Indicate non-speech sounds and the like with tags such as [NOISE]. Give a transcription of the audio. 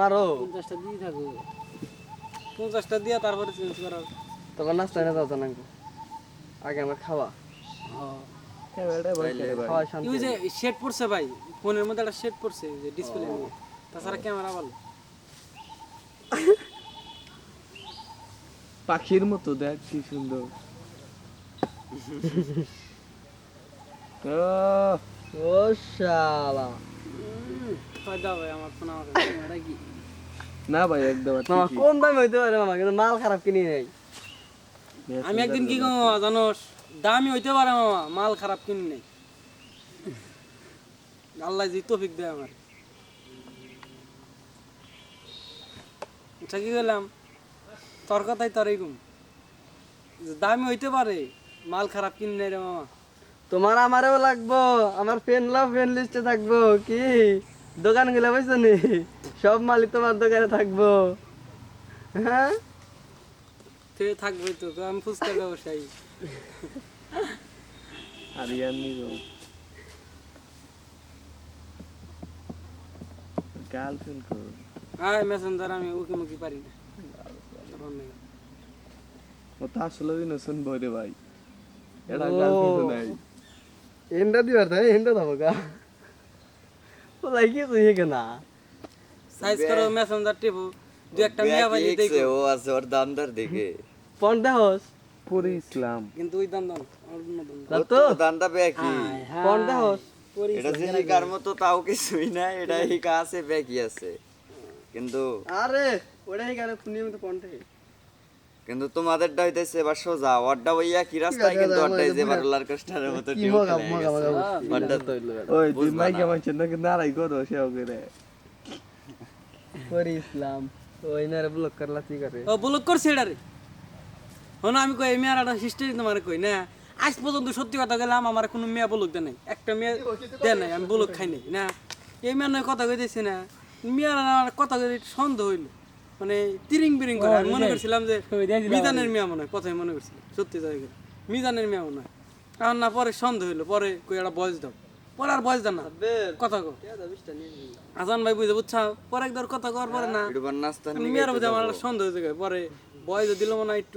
মারো। পঞ্চাশটা দিয়ে থাকো। পঞ্চাশটা দিয়া তারপরে চেঞ্জ করার তোমার নাস্তা এনে দাও জানাঙ্গো আগে আমার খাওয়া। খাওয়া ওই যে শেড পড়ছে ভাই ফোনের মধ্যে একটা শেড পড়ছে যে ডিসপ্লে তাছাড়া ক্যামেরা ভালো পাখির মতো দেখ কি সুন্দর। [LAUGHS] ও শালা হয় দাও ভাই আমার ফোন আমাকে ক্যামেরা কি না ভাই একদম মামা কোন দামে হইতে পারে মামা? কিন্তু মাল খারাপ কিনি নাই। আমি একদিন কি কম জানোস? দামি হইতে পারে মামা মাল খারাপ কিনি নাই। আল্লাহ জি তফিক দেয় আমার। আচ্ছা কি করলাম? তোর কথাই তোর এরকম। দামি হইতে পারে মাল খারাপ কিনি নাই রে মামা। তোমার আমারও লাগবো আমার ফ্রেন্ড লাভ ফ্রেন্ড লিস্টে থাকব কি? দোকানগুলো বুঝছ নি? সব মালিক তোমার দোকানে থাকব। হ্যাঁ? তে থাকবে তো তো আমি ফুচকা ব্যবসায়ী। গার্লফ্রেন্ড করো। মেসেঞ্জার আমি উকি মুকি পারি না। ও তো আসলে ইনোসেন্ট বই রে ভাই এটা। গার্লফ্রেন্ড নাই। এন্ডা দিবার তাই? এন্ডা দাবো গা। ও লাইকি তুই কেনা সাইজ করো মেসেঞ্জার টিপু। দু একটা মিয়া ভাই দেখো। ও আছে ওর দামদার দেখে। পন দেহস পরে ইসলাম। কিন্তু ওই দাম দাম ও তো? তো দামটা বেকি পন দেহস এটা যে হিকার মতো তাও কিছুই না এটা হিকা আছে বেকি আছে। কিন্তু আরে ওটাই কেন পুনির মতো পন থেকে। কিন্তু তোমাদেরটা হইতেছে এবার সোজা ওরটা ওইয়া কি রাস্তায় কিন্তু ওরটাই যে এবার রোলার কোস্টারের মতো কি টিউ মগা মগা মগা ওরটা তো হইল ওই দুই মাই না। কেমন চিন্তা কিন্তু নারাই করো সেও করে করি ইসলাম ওই মেরে ব্লক করলা কি করে? ও ব্লক করছে এটা রে। হন আমি কই মেয়ার একটা হিস্ট্রি তোমার কই না? আজ পর্যন্ত সত্যি কথা গেলাম আমার কোনো মেয়া বলুক দেয় নাই। একটা মেয়ে দেয় নাই আমি বলুক খাই নাই না? এই মেয়ের নয় কথা কইতেছি না। মেয়ার কথা কই সন্দেহ হইল। মানে তিরিং বিরিং করে। আমি মনে করছিলাম যে মিজানের মিয়া মনে হয় কথাই মনে করছিলাম সত্যি তাই গেলে মিজানের মেয়া মনে হয়। কারণ না পরে সন্দেহ হইল পরে কই একটা বয়স দাও। পরে আর বয়স দাও না। কথা কো আসান ভাই বুঝে বুঝছা পরে একবার কথা কর পরে না। একটু বার নাস্তা মেয়ের বুঝে আমার সন্দেহ হয়ে হয়েছে পরে বয়স দিল মনে হয় একটু।